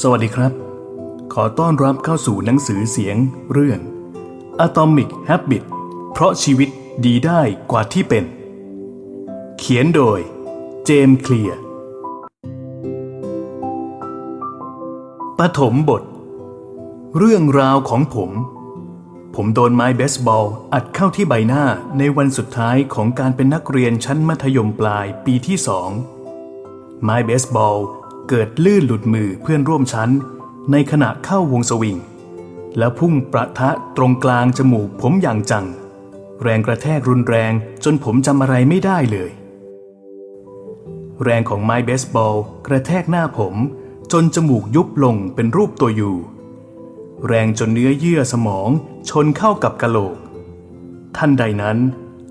สวัสดีครับ ขอต้อนรับเข้าสู่หนังสือเสียงเรื่อง Atomic Habit เพราะชีวิตดีได้กว่าที่เป็น เขียนโดย เจมส์เคลียร์ปฐมบท เรื่องราวของผม ผมโดนไม้เบสบอล อัดเข้าที่ใบหน้าในวันสุดท้ายของการเป็นนักเรียนชั้นมัธยมปลายปีที่สองไม้เบสบอล เกิดลื่นหลุดมือเพื่อนร่วมชั้น ในขณะเข้าวงสวิง แล้วพุ่งประทะตรงกลางจมูกผมอย่างจัง แรงกระแทกรุนแรงจนผมจำอะไรไม่ได้เลย แรงของไม้เบสบอลกระแทกหน้าผมจนจมูกยุบลงเป็นรูปตัวยูแรงจนเนื้อเยื่อสมองชนเข้ากับกะโหลกทันใดนั้น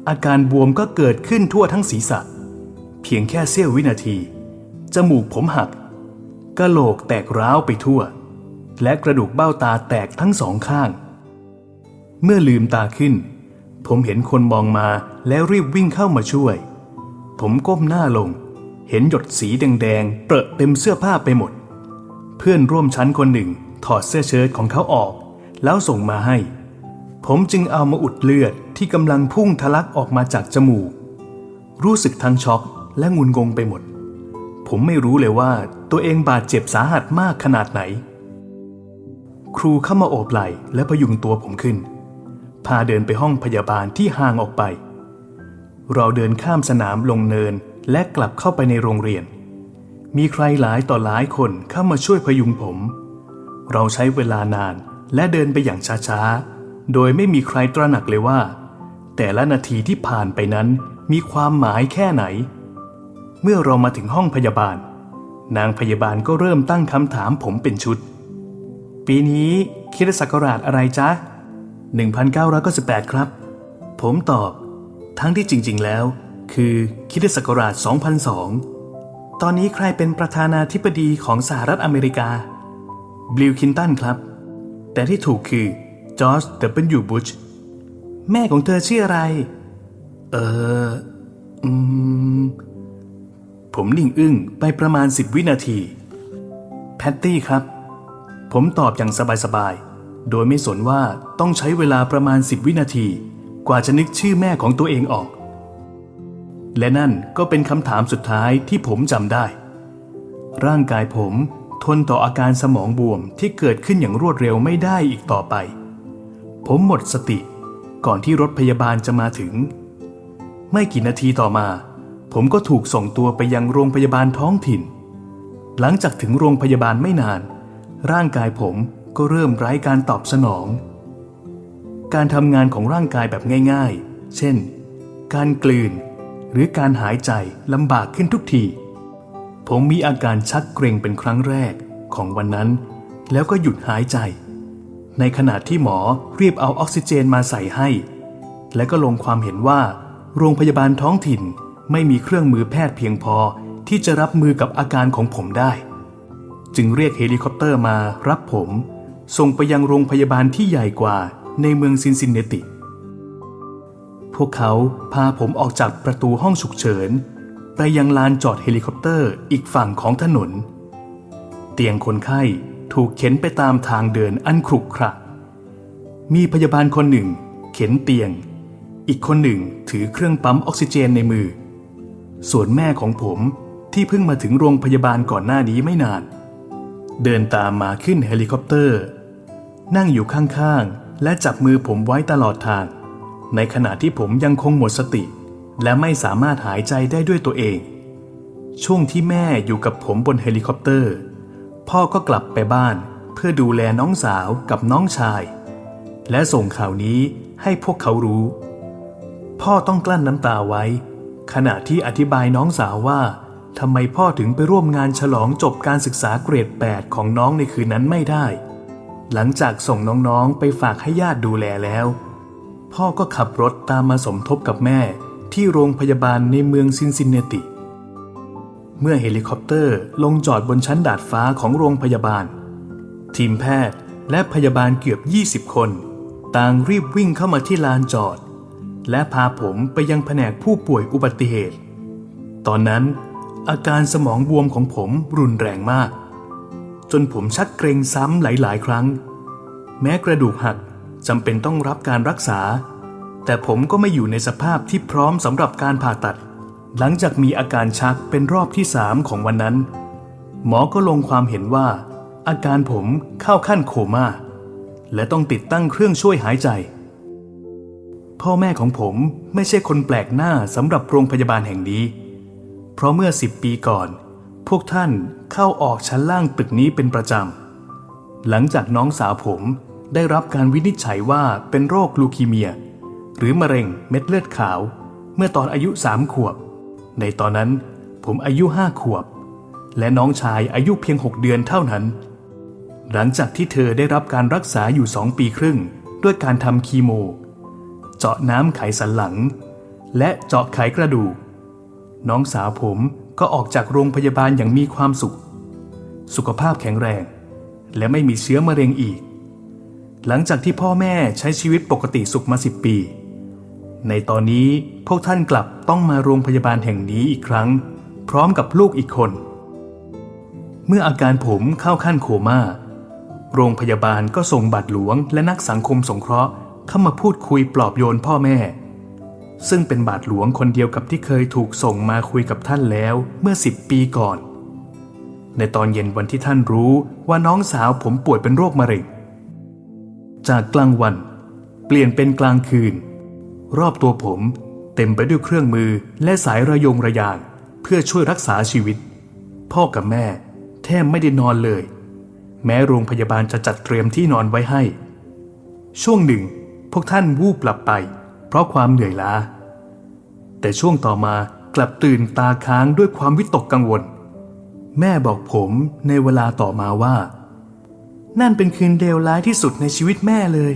อาการบวมก็เกิดขึ้นทั่วทั้งศีรษะ เพียงแค่เสี้ยววินาที จมูกผมหัก กะโหลกแตกร้าวไปทั่ว และกระดูกเบ้าตาแตกทั้งสองข้าง เมื่อลืมตาขึ้น ผมเห็นคนมองมาแล้วรีบวิ่งเข้ามาช่วย ผมก้มหน้าลง เห็นหยดสีแดงๆเปรอะเต็มเสื้อผ้าไปหมด เพื่อนร่วมชั้นคนหนึ่งถอดเสื้อเชิ้ตของเขาออก แล้วส่งมาให้ ผมจึงเอามาอุดเลือดที่กำลังพุ่งทะลักออกมาจากจมูก รู้สึกทั้งช็อกและงุนงงไปหมด ผมไม่รู้เลยว่าตัวเองบาดเจ็บสาหัสมากขนาดไหน ครูเข้ามาโอบไหล่และพยุงตัวผมขึ้น พาเดินไปห้องพยาบาลที่ห่างออกไป เราเดินข้ามสนามลงเนินและกลับเข้าไปในโรงเรียน มีใครหลายต่อหลายคนเข้ามาช่วยพยุงผม เราใช้เวลานานและเดินไปอย่างช้าๆ โดยไม่มีใครตระหนักเลยว่า แต่ละนาทีที่ผ่านไปนั้นมีความหมายแค่ไหน เมื่อเรามาถึงห้องพยาบาล นางพยาบาลก็เริ่มตั้งคำถามผมเป็นชุด ปีนี้คริดศักราชอะไรจ๊ะ 1998 ครับ ผมตอบ ทั้งที่จริง ๆ แล้ว คือคริดศักราช 2002 ตอนนี้ใครเป็นประธานาธิบดีของสหรัฐอเมริกาบลิวคินตันครับ แต่ที่ถูกคือจอร์จเดบเบิลยูบุชแม่ของเธอชื่ออะไร เอออืม ผมนิ่งอึ้งไปประมาณสิบวินาที แพตตี้ครับ ผมตอบอย่างสบายๆ โดยไม่สนว่าต้องใช้เวลาประมาณสิบวินาที กว่าจะนึกชื่อแม่ของตัวเองออก และนั่นก็เป็นคำถามสุดท้ายที่ผมจำได้ ร่างกายผมทนต่ออาการสมองบวมที่เกิดขึ้นอย่างรวดเร็วไม่ได้อีกต่อไป ผมหมดสติก่อนที่รถพยาบาลจะมาถึง ไม่กี่นาทีต่อมา ผมก็ถูกส่งตัวไปยังโรงพยาบาลท้องถิ่น หลังจากถึงโรงพยาบาลไม่นาน ร่างกายผมก็เริ่มไร้การตอบสนอง การทำงานของร่างกายแบบง่ายๆ เช่น การกลืน หรือการหายใจลำบากขึ้นทุกที ผมมีอาการชักเกร็งเป็นครั้งแรกของวันนั้น แล้วก็หยุดหายใจ ในขณะที่หมอรีบเอาออกซิเจนมาใส่ให้ และก็ลงความเห็นว่า โรงพยาบาลท้องถิ่น ไม่มีเครื่องมือแพทย์เพียงพอที่จะรับมือกับอาการของผมได้ จึงเรียกเฮลิคอปเตอร์มารับผม ส่งไปยังโรงพยาบาลที่ใหญ่กว่าในเมืองซินซินเนติ พวกเขาพาผมออกจากประตูห้องฉุกเฉิน ไปยังลานจอดเฮลิคอปเตอร์อีกฝั่งของถนน เตียงคนไข้ถูกเข็นไปตามทางเดินอันขรุขระมีพยาบาลคนหนึ่ง เข็นเตียง อีกคนหนึ่งถือเครื่องปั๊มออกซิเจนในมือ ส่วนแม่ของผมที่เพิ่งมาถึงโรงพยาบาลก่อนหน้านี้ไม่นาน เดินตามมาขึ้นเฮลิคอปเตอร์ นั่งอยู่ข้างๆ และจับมือผมไว้ตลอดทาง ในขณะที่ผมยังคงหมดสติ และไม่สามารถหายใจได้ด้วยตัวเอง ช่วงที่แม่อยู่กับผมบนเฮลิคอปเตอร์ พ่อก็กลับไปบ้านเพื่อดูแลน้องสาวกับน้องชาย และส่งข่าวนี้ให้พวกเขารู้ พ่อต้องกลั้นน้ำตาไว้ ขณะที่อธิบายน้องสาวว่าทำไมพ่อถึงไปร่วมงานฉลองจบการศึกษาเกรด 8 ของน้องในคืนนั้นไม่ได้ หลังจากส่งน้องๆไปฝากให้ญาติดูแลแล้ว พ่อก็ขับรถตามมาสมทบกับแม่ที่โรงพยาบาลในเมืองซินซินเนติ เมื่อเฮลิคอปเตอร์ลงจอดบนชั้นดาดฟ้าของโรงพยาบาล ทีมแพทย์และพยาบาลเกือบ 20 คน ต่างรีบวิ่งเข้ามาที่ลานจอด และพาผมไปยังแผนกผู้ป่วยอุบัติเหตุ ตอนนั้นอาการสมองบวมของผมรุนแรงมาก จนผมชักเกรงซ้ำหลาย ๆ ครั้ง แม้กระดูกหักจำเป็นต้องรับการรักษา แต่ผมก็ไม่อยู่ในสภาพที่พร้อมสำหรับการผ่าตัด หลังจากมีอาการชักเป็นรอบที่สามของวันนั้น หมอก็ลงความเห็นว่า อาการผมเข้าขั้นโคม่าและต้องติดตั้งเครื่องช่วยหายใจ พ่อแม่ของผมไม่ใช่คนแปลกหน้าสำหรับโรงพยาบาลแห่งนี้ เพราะเมื่อสิบปีก่อน พวกท่านเข้าออกชั้นล่างตึกนี้เป็นประจำ หลังจากน้องสาวผมได้รับการวินิจฉัยว่าเป็นโรคลูคีเมีย หรือมะเร็งเม็ดเลือดขาว เมื่อตอนอายุสามขวบ ในตอนนั้นผมอายุห้าขวบ และน้องชายอายุเพียงหกเดือนเท่านั้น หลังจากที่เธอได้รับการรักษาอยู่สองปีครึ่ง ด้วยการทำคีโม เจาะน้ำไขสันหลัง และเจาะไขกระดูก น้องสาวผมก็ออกจากโรงพยาบาลอย่างมีความสุข สุขภาพแข็งแรง และไม่มีเชื้อมะเร็งอีก หลังจากที่พ่อแม่ใช้ชีวิตปกติสุขมาสิบปี ในตอนนี้พวกท่านกลับต้องมาโรงพยาบาลแห่งนี้อีกครั้ง พร้อมกับลูกอีกคน เมื่ออาการผมเข้าขั้นโคม่าโรงพยาบาลก็ส่งบัตรหลวงและนักสังคมสงเคราะห์ เข้ามาพูดคุยปลอบโยนพ่อแม่ ซึ่งเป็นบาทหลวงคนเดียวกับที่เคยถูกส่งมาคุยกับท่านแล้วเมื่อสิบปีก่อน ในตอนเย็นวันที่ท่านรู้ว่าน้องสาวผมป่วยเป็นโรคมะเร็ง จากกลางวัน เปลี่ยนเป็นกลางคืน รอบตัวผมเต็มไปด้วยเครื่องมือและสายระยงระยางเพื่อช่วยรักษาชีวิต พ่อกับแม่ แทบไม่ได้นอนเลย แม้โรงพยาบาลจะจัดเตรียมที่นอนไว้ให้ ช่วงหนึ่ง พวกท่านวูบหลับไป เพราะความเหนื่อยล้า แต่ช่วงต่อมากลับตื่นตาค้างด้วยความวิตกกังวล แม่บอกผมในเวลาต่อมาว่า นั่นเป็นคืนเลวร้ายที่สุดในชีวิตแม่เลย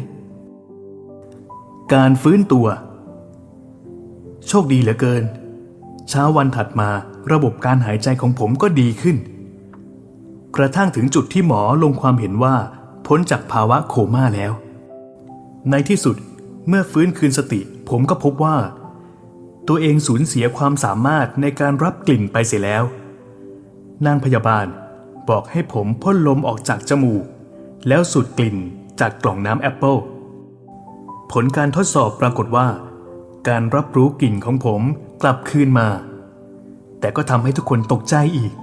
การฟื้นตัว โชคดีเหลือเกิน เช้าวันถัดมาระบบการหายใจของผมก็ดีขึ้น กระทั่งถึงจุดที่หมอลงความเห็นว่าพ้นจากภาวะโคม่าแล้ว ในที่สุดเมื่อฟื้นคืนสติ ผมก็พบว่า ตัวเองสูญเสียความสามารถในการรับกลิ่นไปเสียแล้ว นางพยาบาลบอกให้ผมพ่นลมออกจากจมูก แล้วสูดกลิ่นจากกล่องน้ำแอปเปิลผลการทดสอบปรากฏว่า การรับรู้กลิ่นของผมกลับคืนมา แต่ก็ทำให้ทุกคนตกใจอีก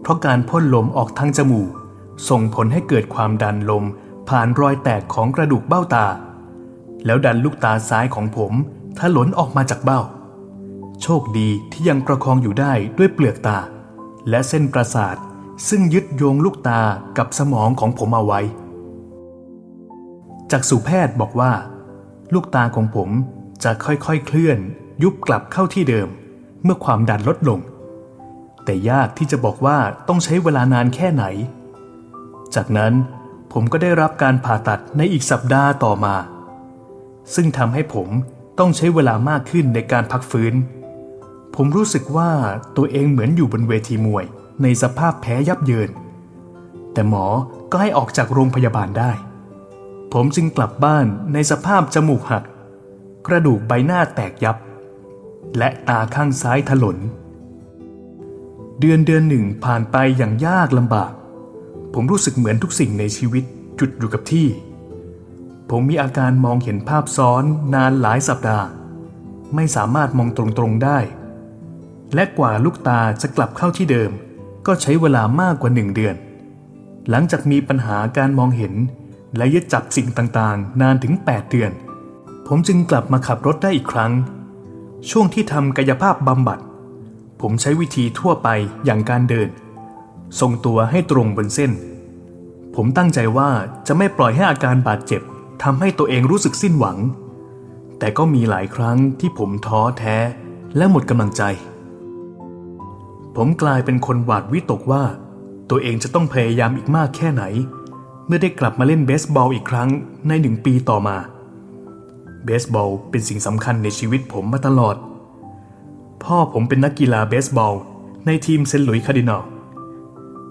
เพราะการพ่นลมออกทางจมูก ส่งผลให้เกิดความดันลมผ่านรอยแตกของกระดูกเบ้าตา แล้วดันลูกตาซ้ายของผมถลนออกมาจากเบ้า โชคดีที่ยังประคองอยู่ได้ด้วยเปลือกตา และเส้นประสาทซึ่งยึดโยงลูกตากับสมองของผมเอาไว้ จากสู่แพทย์บอกว่า ลูกตาของผมจะค่อยๆเคลื่อน ยุบกลับเข้าที่เดิม เมื่อความดันลดลง แต่ยากที่จะบอกว่าต้องใช้เวลานานแค่ไหน จากนั้นผมก็ได้รับการผ่าตัดในอีกสัปดาห์ต่อมา ซึ่งทำให้ผมต้องใช้เวลามากขึ้นในการพักฟื้น ผมรู้สึกว่าตัวเองเหมือนอยู่บนเวทีมวย ในสภาพแพ้ยับเยิน แต่หมอก็ให้ออกจากโรงพยาบาลได้ ผมจึงกลับบ้านในสภาพจมูกหัก กระดูกใบหน้าแตกยับ และตาข้างซ้ายถลน เดือนเดือนหนึ่งผ่านไปอย่างยากลำบาก ผมรู้สึกเหมือนทุกสิ่งในชีวิตหยุดอยู่กับที่ ผมมีอาการมองเห็นภาพซ้อนนานหลายสัปดาห์ ไม่สามารถมองตรงๆได้ และกว่าลูกตาจะกลับเข้าที่เดิม ก็ใช้เวลามากกว่าหนึ่งเดือน หลังจากมีปัญหาการมองเห็น และยึดจับสิ่งต่างๆ นานถึง 8 เดือน ผมจึงกลับมาขับรถได้อีกครั้ง ช่วงที่ทำกายภาพบำบัด ผมใช้วิธีทั่วไปอย่างการเดิน ทรงตัวให้ตรงบนเส้น ผมตั้งใจว่าจะไม่ปล่อยให้อาการบาดเจ็บ ทำให้ตัวเองรู้สึกสิ้นหวัง แต่ก็มีหลายครั้งที่ผมท้อแท้และหมดกำลังใจ ผมกลายเป็นคนหวาดวิตกว่า ตัวเองจะต้องพยายามอีกมากแค่ไหน เมื่อได้กลับมาเล่นเบสบอลอีกครั้งในหนึ่งปีต่อมา เบสบอลเป็นสิ่งสำคัญในชีวิตผมมาตลอด พ่อผมเป็นนักกีฬาเบสบอล ในทีมเซนต์หลุยส์คาร์ดินัล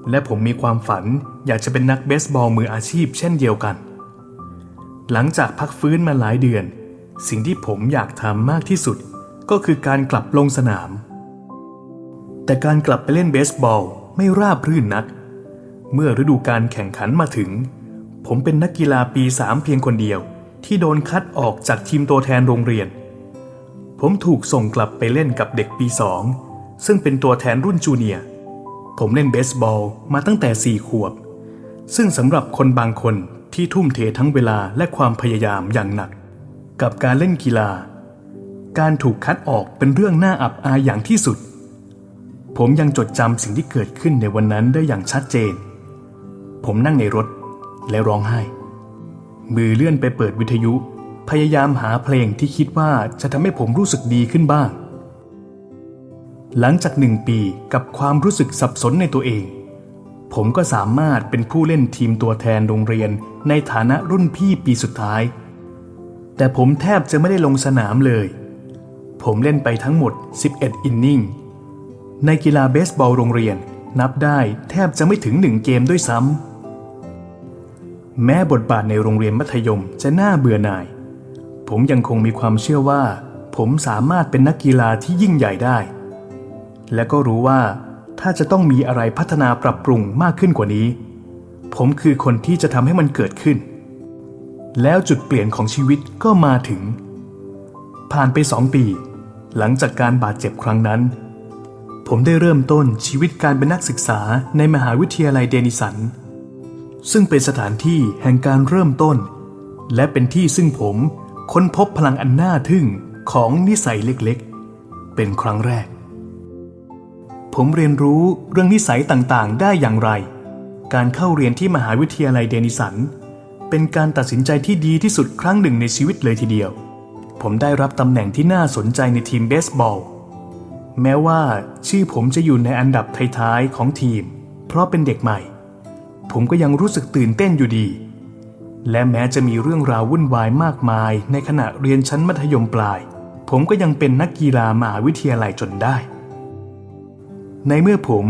และผมมีความฝันอยากจะเป็นนักเบสบอลมืออาชีพเช่นเดียวกัน หลังจากพักฟื้นมาหลายเดือน สิ่งที่ผมอยากทำมากที่สุด ก็คือการกลับลงสนาม แต่การกลับไปเล่นเบสบอลไม่ราบรื่นนัก เมื่อฤดูการแข่งขันมาถึง ผมเป็นนักกีฬาปีสามเพียงคนเดียว ที่โดนคัดออกจากทีมตัวแทนโรงเรียน ผมถูกส่งกลับไปเล่นกับเด็กปีสองซึ่งเป็นตัวแทนรุ่นจูเนียร์ผมเล่นเบสบอลมาตั้งแต่สี่ขวบ ซึ่งสำหรับคนบางคน ที่ทุ่มเททั้งเวลาและความพยายามอย่างหนัก กับการเล่นกีฬา การถูกคัดออกเป็นเรื่องน่าอับอายอย่างที่สุด ผมยังจดจำสิ่งที่เกิดขึ้นในวันนั้นได้อย่างชัดเจน ผมนั่งในรถและร้องไห้ มือเลื่อนไปเปิดวิทยุ พยายามหาเพลงที่คิดว่าจะทำให้ผมรู้สึกดีขึ้นบ้าง หลังจากหนึ่งปีกับความรู้สึกสับสนในตัวเอง ผมก็สามารถเป็นผู้เล่นทีมตัวแทนโรงเรียนในฐานะรุ่นพี่ปีสุดท้าย แต่ผมแทบจะไม่ได้ลงสนามเลย ผมเล่นไปทั้งหมด 11 อินนิ่ง ในกีฬาเบสบอลโรงเรียนนับได้แทบจะไม่ถึงหนึ่งเกมด้วยซ้ำ แม้บทบาทในโรงเรียนมัธยมจะน่าเบื่อหน่าย ผมยังคงมีความเชื่อว่า ผมสามารถเป็นนักกีฬาที่ยิ่งใหญ่ได้ และก็รู้ว่า ถ้าจะต้องมีอะไรพัฒนาปรับปรุงมากขึ้นกว่านี้ ผมคือคนที่จะทำให้มันเกิดขึ้น แล้วจุดเปลี่ยนของชีวิตก็มาถึง ผ่านไปสองปี หลังจากการบาดเจ็บครั้งนั้น ผมได้เริ่มต้นชีวิตการเป็นนักศึกษาในมหาวิทยาลัยเดนิสัน ซึ่งเป็นสถานที่แห่งการเริ่มต้น และเป็นที่ซึ่งผมค้นพบพลังอันน่าทึ่งของนิสัยเล็กๆ เป็นครั้งแรก ผมเรียนรู้เรื่องนิสัยต่างๆ ได้อย่างไร การเข้าเรียนที่มหาวิทยาลัยเดนิสัน เป็นการตัดสินใจที่ดีที่สุดครั้งหนึ่งในชีวิตเลยทีเดียว ผมได้รับตำแหน่งที่น่าสนใจในทีมเบสบอล แม้ว่าชื่อผมจะอยู่ในอันดับท้ายๆของทีม เพราะเป็นเด็กใหม่ ผมก็ยังรู้สึกตื่นเต้นอยู่ดี และแม้จะมีเรื่องราววุ่นวายมากมายในขณะเรียนชั้นมัธยมปลาย ผมก็ยังเป็นนักกีฬามหาวิทยาลัยจนได้ ในเมื่อผม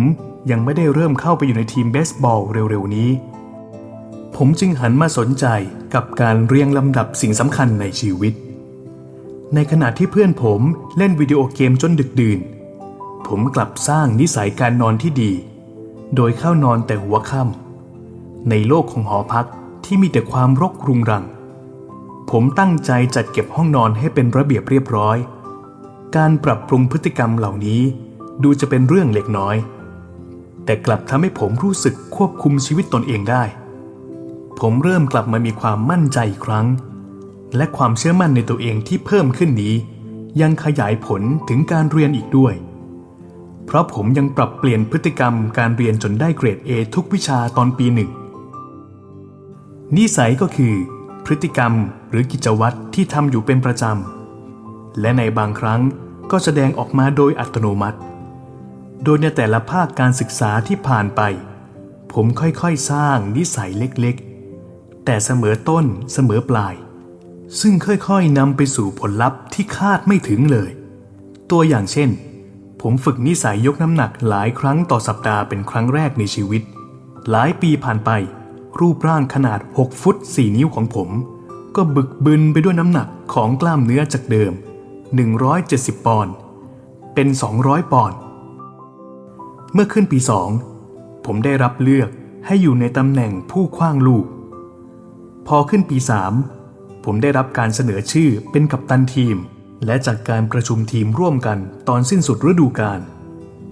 ยังไม่ได้เริ่มเข้าไปอยู่ในทีมเบสบอลเร็วๆนี้ ผมจึงหันมาสนใจกับการเรียงลำดับสิ่งสำคัญในชีวิต ในขณะที่เพื่อนผมเล่นวิดีโอเกมจนดึกดื่น ผมกลับสร้างนิสัยการนอนที่ดี โดยเข้านอนแต่หัวค่ำในโลกของหอพักที่มีแต่ความรกรุงรัง ผมตั้งใจจัดเก็บห้องนอนให้เป็นระเบียบเรียบร้อย การปรับปรุงพฤติกรรมเหล่านี้ ดูจะเป็นเรื่องเล็กน้อย แต่กลับทำให้ผมรู้สึกควบคุมชีวิตตนเองได้ ผมเริ่มกลับมามีความมั่นใจอีกครั้ง และความเชื่อมั่นในตัวเองที่เพิ่มขึ้นนี้ ยังขยายผลถึงการเรียนอีกด้วย เพราะผมยังปรับเปลี่ยนพฤติกรรมการเรียนจนได้เกรด A ทุกวิชาตอนปีหนึ่งนิสัยก็คือ พฤติกรรมหรือกิจวัตรที่ทำอยู่เป็นประจำและในบางครั้งก็แสดงออกมาโดยอัตโนมัติ โดยในแต่ละภาคการศึกษาที่ผ่านไป ผมค่อยๆสร้างนิสัยเล็กๆ แต่เสมอต้นเสมอปลาย ซึ่งค่อยๆนำไปสู่ผลลัพธ์ที่คาดไม่ถึงเลย ตัวอย่างเช่น ผมฝึกนิสัยยกน้ำหนักหลายครั้งต่อสัปดาห์เป็นครั้งแรกในชีวิต หลายปีผ่านไป รูปร่างขนาด 6 ฟุต 4 นิ้วของผม ก็บึกบึนไปด้วยน้ำหนักของกล้ามเนื้อจากเดิม 170 ปอนด์เป็น 200 ปอนด์ เมื่อขึ้นปี2ผมได้รับเลือกให้อยู่ในตำแหน่งผู้คว้างลูก พอขึ้นปี3ผมได้รับการเสนอชื่อเป็นกัปตันทีม และจากการประชุมทีมร่วมกันตอนสิ้นสุดฤดูกาล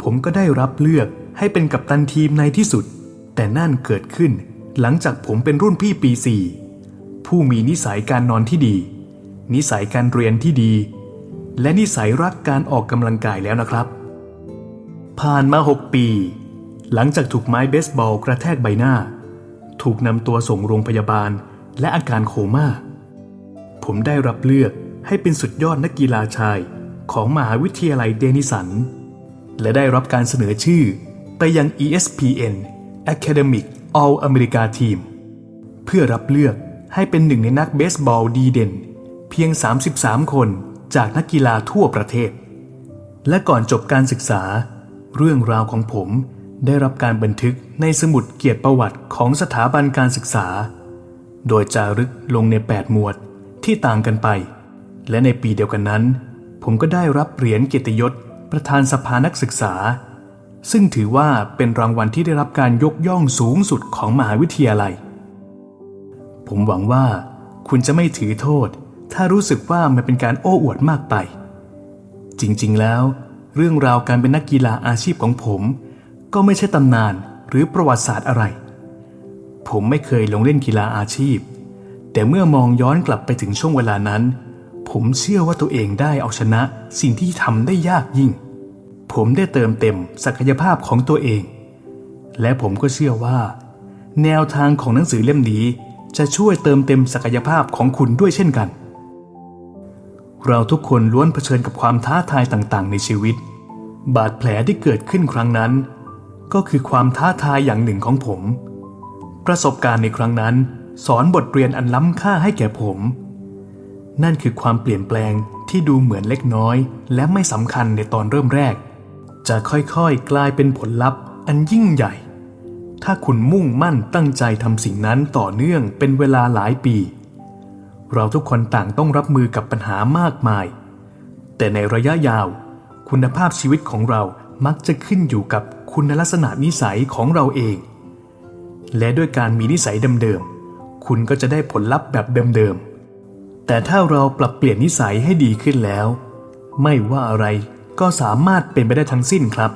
ผมก็ได้รับเลือกให้เป็นกัปตันทีมในที่สุด แต่นั่นเกิดขึ้นหลังจากผมเป็นรุ่นพี่ปี4ผู้มีนิสัยการนอนที่ดี นิสัยการเรียนที่ดี และนิสัยรักการออกกำลังกายแล้วนะครับ ผ่านมา6ปี หลังจากถูกไม้เบสบอลกระแทกใบหน้า ถูกนำตัวส่งโรงพยาบาลและอาการโคม่า ผมได้รับเลือกให้เป็นสุดยอดนักกีฬาชายของมหาวิทยาลัยเดนิสัน และได้รับการเสนอชื่อไปยัง ESPN Academic All America Team เพื่อรับเลือกให้เป็นหนึ่งในนักเบสบอลดีเด่น เพียง 33 คนจากนักกีฬาทั่วประเทศ และก่อนจบการศึกษา เรื่องราวของผมได้รับการบันทึกในสมุดเกียรติประวัติของสถาบันการศึกษา โดยจารึกลงใน 8 หมวดที่ต่างกันไป และในปีเดียวกันนั้น ผมก็ได้รับเหรียญเกียรติยศประธานสภานักศึกษา ซึ่งถือว่าเป็นรางวัลที่ได้รับการยกย่องสูงสุดของมหาวิทยาลัย ผมหวังว่าคุณจะไม่ถือโทษ ถ้ารู้สึกว่ามันเป็นการโอ้อวดมากไป จริงๆแล้ว เรื่องราวการเป็นนักกีฬาอาชีพของผม ก็ไม่ใช่ตำนานหรือประวัติศาสตร์อะไร ผมไม่เคยลงเล่นกีฬาอาชีพ แต่เมื่อมองย้อนกลับไปถึงช่วงเวลานั้น ผมเชื่อว่าตัวเองได้เอาชนะสิ่งที่ทำได้ยากยิ่ง ผมได้เติมเต็มศักยภาพของตัวเอง และผมก็เชื่อว่า แนวทางของหนังสือเล่มนี้จะช่วยเติมเต็มศักยภาพของคุณด้วยเช่นกัน เราทุกคนล้วนเผชิญกับความท้าทายต่างๆ ในชีวิต บาดแผลที่เกิดขึ้นครั้งนั้น ก็คือความท้าทายอย่างหนึ่งของผม ประสบการณ์ในครั้งนั้น สอนบทเรียนอันล้ำค่าให้แก่ผม นั่นคือความเปลี่ยนแปลงที่ดูเหมือนเล็กน้อย และไม่สำคัญในตอนเริ่มแรก จะค่อยๆ กลายเป็นผลลัพธ์ อันยิ่งใหญ่ ถ้าคุณมุ่งมั่นตั้งใจทำสิ่งนั้นต่อเนื่องเป็นเวลาหลายปี เราทุกคนต่างต้องรับมือกับปัญหามากมาย แต่ในระยะยาว คุณภาพชีวิตของเรามักจะขึ้นอยู่กับคุณลักษณะนิสัยของเราเอง และด้วยการมีนิสัยเดิมๆ คุณก็จะได้ผลลัพธ์แบบเดิมๆ แต่ถ้าเราปรับเปลี่ยนนิสัยให้ดีขึ้นแล้ว ไม่ว่าอะไรก็สามารถเป็นไปได้ทั้งสิ้นครับ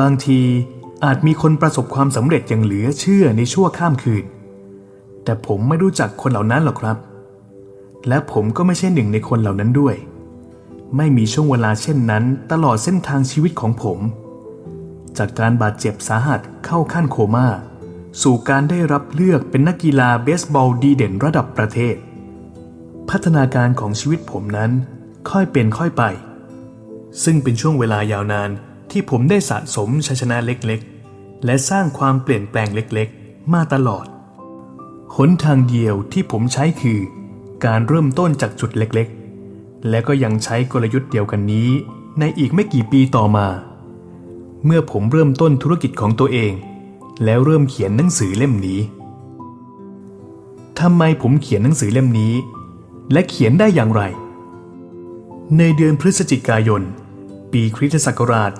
บางทีอาจมีคนประสบความสำเร็จอย่างเหลือเชื่อในชั่วข้ามคืน แต่ผมไม่รู้จักคนเหล่านั้นหรอกครับ และผมก็ไม่ใช่หนึ่งในคนเหล่านั้นด้วย ไม่มีช่วงเวลาเช่นนั้นตลอดเส้นทางชีวิตของผม จากการบาดเจ็บสาหัสเข้าขั้นโคม่า สู่การได้รับเลือกเป็นนักกีฬาเบสบอลดีเด่นระดับประเทศ พัฒนาการของชีวิตผมนั้นค่อยเป็นค่อยไป ซึ่งเป็นช่วงเวลายาวนานที่ผมได้สะสมชัยชนะเล็กๆ และสร้างความเปลี่ยนแปลงเล็กๆ มาตลอด หนทางเดียวที่ผมใช้คือ การเริ่มต้นจากจุดเล็กๆ และก็ยังใช้กลยุทธ์เดียวกันนี้ ในอีกไม่กี่ปีต่อมา เมื่อผมเริ่มต้นธุรกิจของตัวเอง แล้วเริ่มเขียนหนังสือเล่มนี้ทำไมผมเขียนหนังสือเล่มนี้ และเขียนได้อย่างไร ในเดือนพฤศจิกายน ปีคริสตศักราช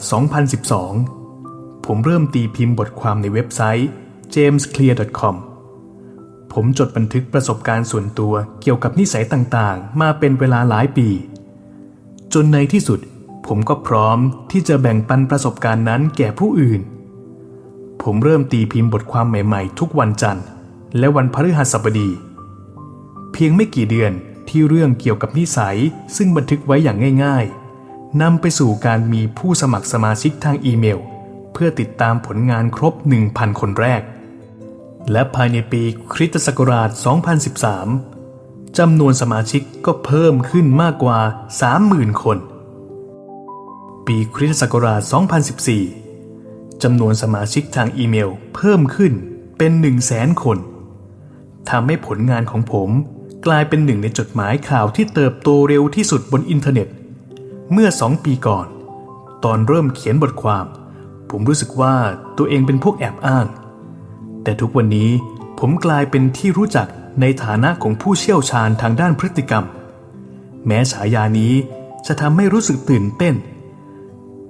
2012 ผมเริ่มตีพิมพ์บทความในเว็บไซต์ jamesclear.com ผมจดบันทึกประสบการณ์ส่วนตัวเกี่ยวกับนิสัยต่างๆ มาเป็นเวลาหลายปี จนในที่สุด ผมก็พร้อมที่จะแบ่งปันประสบการณ์นั้นแก่ผู้อื่น ผมเริ่มตีพิมพ์บทความใหม่ๆ ทุกวันจันทร์ และวันพฤหัสบดี เพียงไม่กี่เดือนที่เรื่องเกี่ยวกับนิสัยซึ่งบันทึกไว้อย่างง่ายๆนำไปสู่การมีผู้สมัครสมาชิกทางอีเมล เพื่อติดตามผลงานครบ 1,000 คนแรก และภายในปีคริสตศักราช 2013 จำนวนสมาชิกก็เพิ่มขึ้นมากกว่า 30,000 คน ปีคริสตศักราช 2014 จำนวนสมาชิกทางอีเมลเพิ่มขึ้นเป็น100,000 คน ทำให้ผลงานของผมกลายเป็นหนึ่งในจดหมายข่าวที่เติบโตเร็วที่สุดบนอินเทอร์เน็ต เมื่อสองปีก่อน ตอนเริ่มเขียนบทความ ผมรู้สึกว่าตัวเองเป็นพวกแอบอ้าง แต่ทุกวันนี้ผมกลายเป็นที่รู้จักในฐานะของผู้เชี่ยวชาญทางด้านพฤติกรรม แม้ฉายานี้จะทำให้รู้สึกตื่นเต้น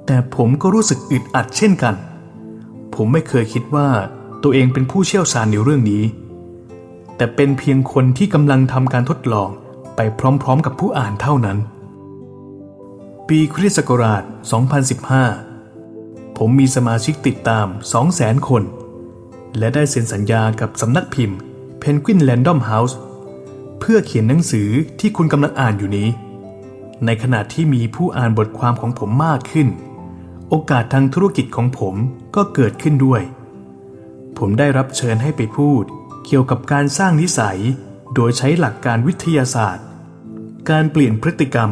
แต่ผมก็รู้สึกอึดอัดเช่นกัน ผมไม่เคยคิดว่าตัวเองเป็นผู้เชี่ยวชาญในเรื่องนี้ แต่เป็นเพียงคนที่กำลังทำการทดลองไปพร้อมๆ กับผู้อ่านเท่านั้น ปีคริสต์ศักราช 2015 ผมมีสมาชิกติดตาม 200,000 คน และได้เซ็นสัญญากับสำนักพิมพ์ Penguin Random House เพื่อเขียนหนังสือที่คุณกำลังอ่านอยู่นี้ ในขณะที่มีผู้อ่านบทความของผมมากขึ้น โอกาสทางธุรกิจของผมก็เกิดขึ้นด้วย ผมได้รับเชิญให้ไปพูด เกี่ยวกับการสร้างนิสัย โดยใช้หลักการวิทยาศาสตร์ การเปลี่ยนพฤติกรรม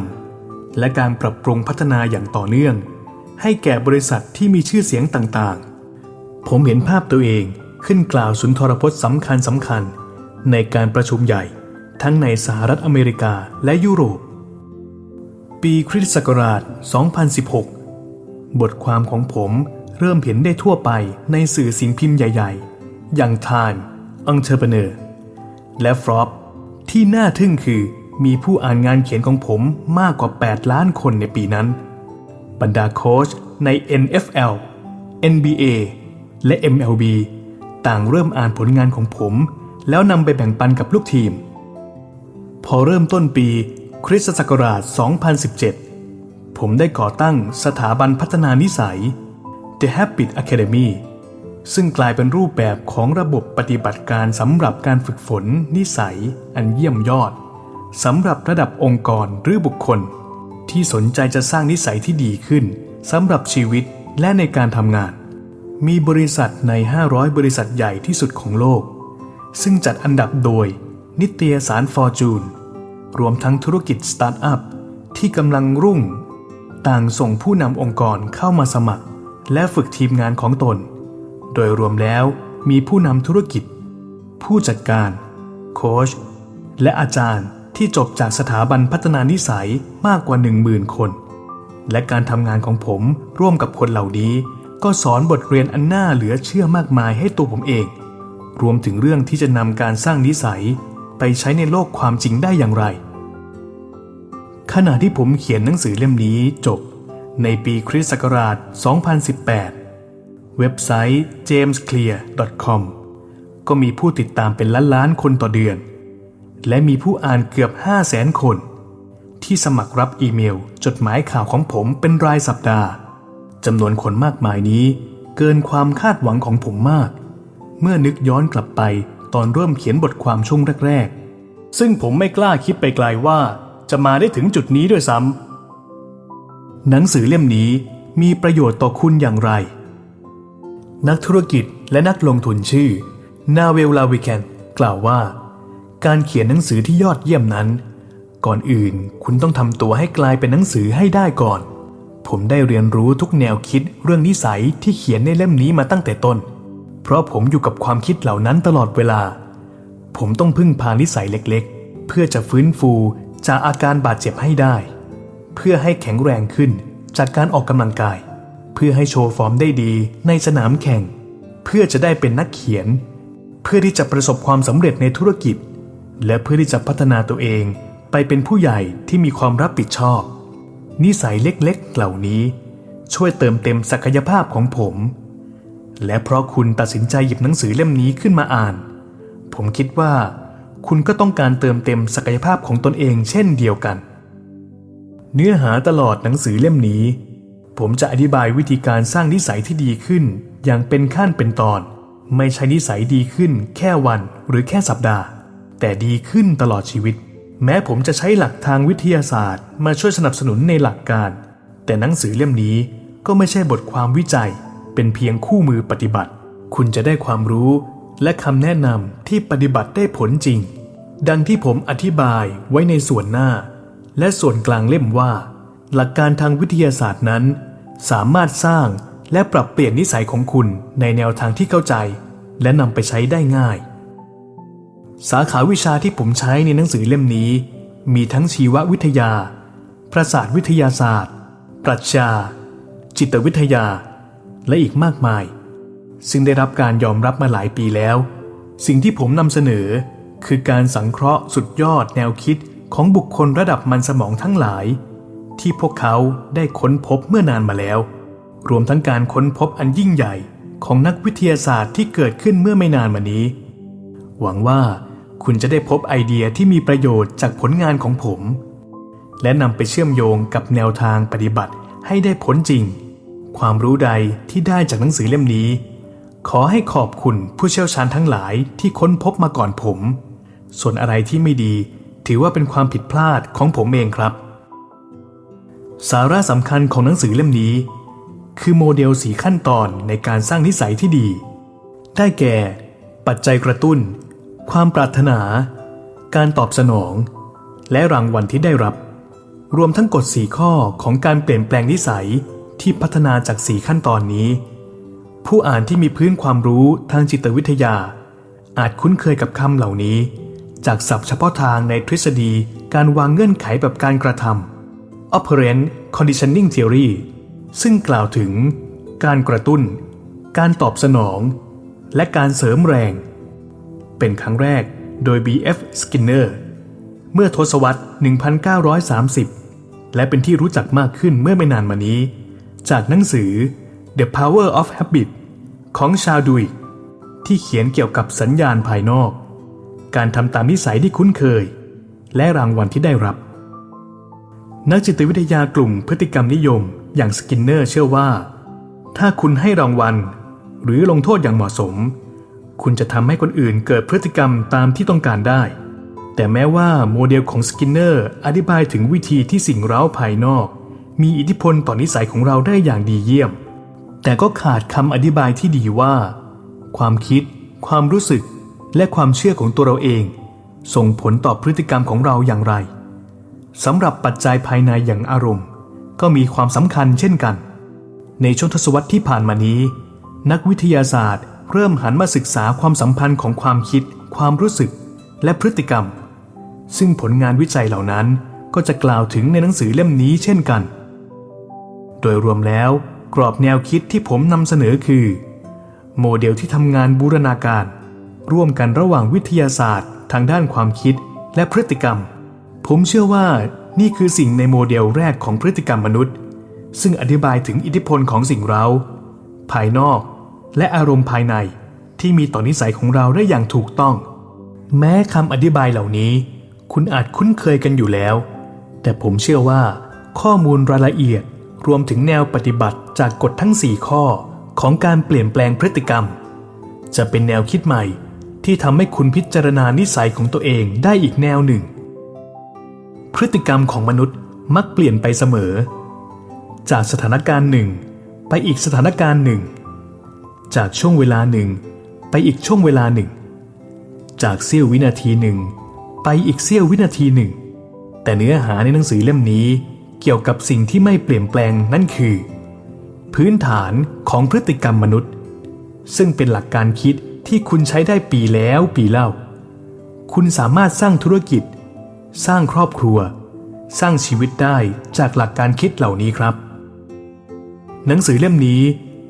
และการปรับปรุงพัฒนาอย่างต่อเนื่อง ให้แก่บริษัทที่มีชื่อเสียงต่างๆ ผมเห็นภาพตัวเอง ขึ้นกล่าวสุนทรพจน์สำคัญสำคัญ ในการประชุมใหญ่ทั้งในสหรัฐอเมริกาและยุโรป ปีคริสต์ศักราช 2016 บทความของผมเริ่มเห็นได้ทั่วไปในสื่อสิ่งพิมพ์ใหญ่ ๆ อย่าง Time Entrepreneur และ f r o p ที่น่าทึ่งคือมีผู้อ่านงานเขียนของผมมากกว่า 8 ล้านคนในปีนั้น บรรดาโค้ชใน NFL NBA และ MLB ต่างเริ่มอ่านผลงานของผม แล้วนำไปแบ่งปันกับลูกทีม พอเริ่มต้นปีคริสตศักราช 2017 ผมได้ก่อตั้งสถาบันพัฒนานิสัย The Habit Academy ซึ่งกลายเป็นรูปแบบของระบบปฏิบัติการสำหรับการฝึกฝน นิสัย อันเยี่ยมยอดสำหรับระดับองค์กรหรือบุคคล ที่สนใจจะสร้างนิสัยที่ดีขึ้นสำหรับชีวิตและในการทำงาน มีบริษัทใน 500 บริษัทใหญ่ที่สุดของโลก ซึ่งจัดอันดับโดย นิตยสารฟอร์จูน รวมทั้งธุรกิจสตาร์ทอัพที่กำลังรุ่ง ต่างส่งผู้นำองค์กรเข้ามาสมัคร และฝึกทีมงานของตน โดยรวมแล้วมีผู้นำธุรกิจ ผู้จัดการ โค้ช และอาจารย์ที่จบจากสถาบันพัฒนานิสัยมากกว่า 10,000 คน และการทำงานของผมร่วมกับคนเหล่านี้ ก็สอนบทเรียนอันน่าเหลือเชื่อมากมายให้ตัวผมเอง รวมถึงเรื่องที่จะนำการสร้างนิสัยไปใช้ในโลกความจริงได้อย่างไร ขณะที่ผมเขียนหนังสือเล่มนี้จบ ในปีคริสต์ศักราช 2018 เว็บไซต์ jamesclear.com ก็มีผู้ติดตามเป็นล้านล้านๆคนต่อเดือน และมีผู้อ่านเกือบ 5 0 0แสนคน ที่สมัครรับอีเมล จดหมายข่าวของผมเป็นรายสัปดาห์ จำนวนคนมากมายนี้ เกินความคาดหวังของผมมาก เมื่อนึกย้อนกลับไปตอนเริ่มเขียนบทความช่วงแรกๆ ซึ่งผมไม่กล้าคิดไปไกลว่า จะมาได้ถึงจุดนี้ด้วยซ้ำหนังสือเล่มนี้มีประโยชน์ต่อคุณอย่างไร นักธุรกิจและนักลงทุนชื่อ นาเวลลาวิแคนกล่าวว่า การเขียนหนังสือที่ยอดเยี่ยมนั้น ก่อนอื่นคุณต้องทำตัวให้กลายเป็นหนังสือให้ได้ก่อน ผมได้เรียนรู้ทุกแนวคิดเรื่องนิสัยที่เขียนในเล่มนี้มาตั้งแต่ต้น เพราะผมอยู่กับความคิดเหล่านั้นตลอดเวลา ผมต้องพึ่งพานิสัยเล็กๆ เพื่อจะฟื้นฟูจากอาการบาดเจ็บให้ได้ เพื่อให้แข็งแรงขึ้นจากการออกกำลังกาย เพื่อให้โชว์ฟอร์มได้ดีในสนามแข่ง เพื่อจะได้เป็นนักเขียน เพื่อที่จะประสบความสำเร็จในธุรกิจ และเพื่อที่จะพัฒนาตัวเองไปเป็นผู้ใหญ่ที่มีความรับผิดชอบ นิสัยเล็กๆ เหล่านี้ ช่วยเติมเต็มศักยภาพของผม และเพราะคุณตัดสินใจหยิบหนังสือเล่มนี้ขึ้นมาอ่าน ผมคิดว่า คุณก็ต้องการเติมเต็มศักยภาพของตนเองเช่นเดียวกัน เนื้อหาตลอดหนังสือเล่มนี้ ผมจะอธิบายวิธีการสร้างนิสัยที่ดีขึ้น อย่างเป็นขั้นเป็นตอน ไม่ใช่นิสัยดีขึ้น แค่วันหรือแค่สัปดาห์ แต่ดีขึ้นตลอดชีวิต แม้ผมจะใช้หลักทางวิทยาศาสตร์ มาช่วยสนับสนุนในหลักการ แต่หนังสือเล่มนี้ก็ไม่ใช่บทความวิจัย เป็นเพียงคู่มือปฏิบัติ คุณจะได้ความรู้และคำแนะนำที่ปฏิบัติได้ผลจริง ดังที่ผมอธิบายไว้ในส่วนหน้า และส่วนกลางเล่มว่า หลักการทางวิทยาศาสตร์นั้น สามารถสร้างและปรับเปลี่ยนนิสัยของคุณในแนวทางที่เข้าใจ และนำไปใช้ได้ง่าย สาขาวิชาที่ผมใช้ในหนังสือเล่มนี้ มีทั้งชีววิทยา ประสาทวิทยาศาสตร์ ปรัชญา จิตวิทยา และอีกมากมาย ซึ่งได้รับการยอมรับมาหลายปีแล้ว สิ่งที่ผมนำเสนอ คือการสังเคราะห์สุดยอดแนวคิดของบุคคลระดับมันสมองทั้งหลาย ที่พวกเขาได้ค้นพบเมื่อนานมาแล้ว รวมทั้งการค้นพบอันยิ่งใหญ่ของนักวิทยาศาสตร์ที่เกิดขึ้นเมื่อไม่นานมานี้ หวังว่า คุณจะได้พบไอเดียที่มีประโยชน์จากผลงานของผม และนำไปเชื่อมโยงกับแนวทางปฏิบัติให้ได้ผลจริง ความรู้ใดที่ได้จากหนังสือเล่มนี้ ขอให้ขอบคุณผู้เชี่ยวชาญทั้งหลายที่ค้นพบมาก่อนผม ส่วนอะไรที่ไม่ดี ถือว่าเป็นความผิดพลาดของผมเองครับ สาระสำคัญของหนังสือเล่มนี้ คือโมเดลสีขั้นตอนในการสร้างนิสัยที่ดี ได้แก่ ปัจจัยกระตุ้น ความปรารถนา การตอบสนอง และรางวัลที่ได้รับ รวมทั้งกฎสีข้อของการเปลี่ยนแปลงนิสัยที่พัฒนาจากสีขั้นตอนนี้ ผู้อ่านที่มีพื้นความรู้ทางจิตวิทยา อาจคุ้นเคยกับคำเหล่านี้ จากศัพท์เฉพาะทางในทฤษฎีการวางเงื่อนไขแบบการกระทำ operant conditioning theory ซึ่งกล่าวถึง การกระตุ้น การตอบสนอง และการเสริมแรง เป็นครั้งแรกโดย B.F. Skinner เมื่อทศวรรษ 1930 และเป็นที่รู้จักมากขึ้นเมื่อไม่นานมานี้ จากหนังสือ The Power of Habit ของชาวดุยที่เขียนเกี่ยวกับสัญญาณภายนอก การทำตามนิสัยที่คุ้นเคย และรางวัลที่ได้รับ นักจิตวิทยากลุ่มพฤติกรรมนิยมอย่างสกินเนอร์เชื่อว่า ถ้าคุณให้รางวัล หรือลงโทษอย่างเหมาะสม คุณจะทำให้คนอื่นเกิดพฤติกรรมตามที่ต้องการได้ แต่แม้ว่าโมเดลของสกินเนอร์อธิบายถึงวิธีที่สิ่งเร้าภายนอก มีอิทธิพลต่อนนิสัยของเราได้อย่างดีเยี่ยม แต่ก็ขาดคำอธิบายที่ดีว่า ความคิด ความรู้สึก และความเชื่อของตัวเราเอง ส่งผลต่อพฤติกรรมของเราอย่างไรสำหรับปัจจัยภายในอย่างอารมณ์ ก็มีความสำคัญเช่นกัน ในช่วงทศวรรษที่ผ่านมานี้ นักวิทยาศาสตร์ เริ่มหันมาศึกษาความสัมพันธ์ของความคิด ความรู้สึก และพฤติกรรม ซึ่งผลงานวิจัยเหล่านั้นก็จะกล่าวถึงในหนังสือเล่มนี้เช่นกัน โดยรวมแล้วกรอบแนวคิดที่ผมนำเสนอคือ โมเดลที่ทำงานบูรณาการ ร่วมกันระหว่างวิทยาศาสตร์ ทางด้านความคิดและพฤติกรรม ผมเชื่อว่านี่คือสิ่งในโมเดลแรกของพฤติกรรมมนุษย์ ซึ่งอธิบายถึงอิทธิพลของสิ่งเรา ภายนอก และอารมณ์ภายในที่มีต่อนนิสัยของเราได้อย่างถูกต้อง แม้คำอธิบายเหล่านี้ คุณอาจคุ้นเคยกันอยู่แล้ว แต่ผมเชื่อว่า ข้อมูลรายละเอียดรวมถึงแนวปฏิบัติจากกฎทั้ง 4 ข้อของการเปลี่ยนแปลงพฤติกรรม จะเป็นแนวคิดใหม่ที่ทำให้คุณพิจารณานิสัยของตัวเองได้อีกแนวหนึ่ง พฤติกรรมของมนุษย์มักเปลี่ยนไปเสมอ จากสถานการณ์หนึ่ง ไปอีกสถานการณ์หนึ่ง จากช่วงเวลาหนึ่ง ไปอีกช่วงเวลาหนึ่ง จากเสี้ยววินาทีหนึ่ง ไปอีกเสี้ยววินาทีหนึ่ง แต่เนื้อหาในหนังสือเล่มนี้เกี่ยวกับสิ่งที่ไม่เปลี่ยนแปลงนั่นคือ พื้นฐานของพฤติกรรมมนุษย์ ซึ่งเป็นหลักการคิดที่คุณใช้ได้ปีแล้วปีเล่า คุณสามารถสร้างธุรกิจ สร้างครอบครัว สร้างชีวิตได้จากหลักการคิดเหล่านี้ครับ หนังสือเล่มนี้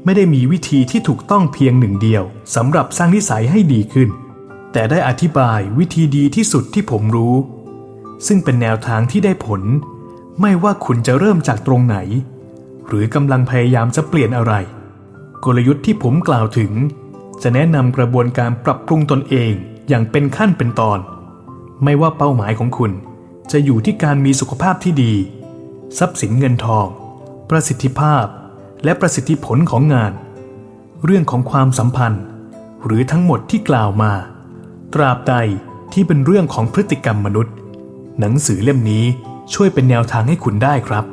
ไม่ได้มีวิธีที่ถูกต้องเพียงหนึ่งเดียวสำหรับสร้างนิสัยให้ดีขึ้น แต่ได้อธิบายวิธีดีที่สุดที่ผมรู้ ซึ่งเป็นแนวทางที่ได้ผล ไม่ว่าคุณจะเริ่มจากตรงไหน หรือกำลังพยายามจะเปลี่ยนอะไร กลยุทธ์ที่ผมกล่าวถึง จะแนะนำกระบวนการปรับปรุงตนเองอย่างเป็นขั้นเป็นตอน ไม่ว่าเป้าหมายของคุณ จะอยู่ที่การมีสุขภาพที่ดี ทรัพย์สินเงินทอง ประสิทธิภาพ และประสิทธิผลของงาน เรื่องของความสัมพันธ์ หรือทั้งหมดที่กล่าวมา ตราบใดที่เป็นเรื่องของพฤติกรรมมนุษย์ หนังสือเล่มนี้ช่วยเป็นแนวทางให้คุณได้ครับ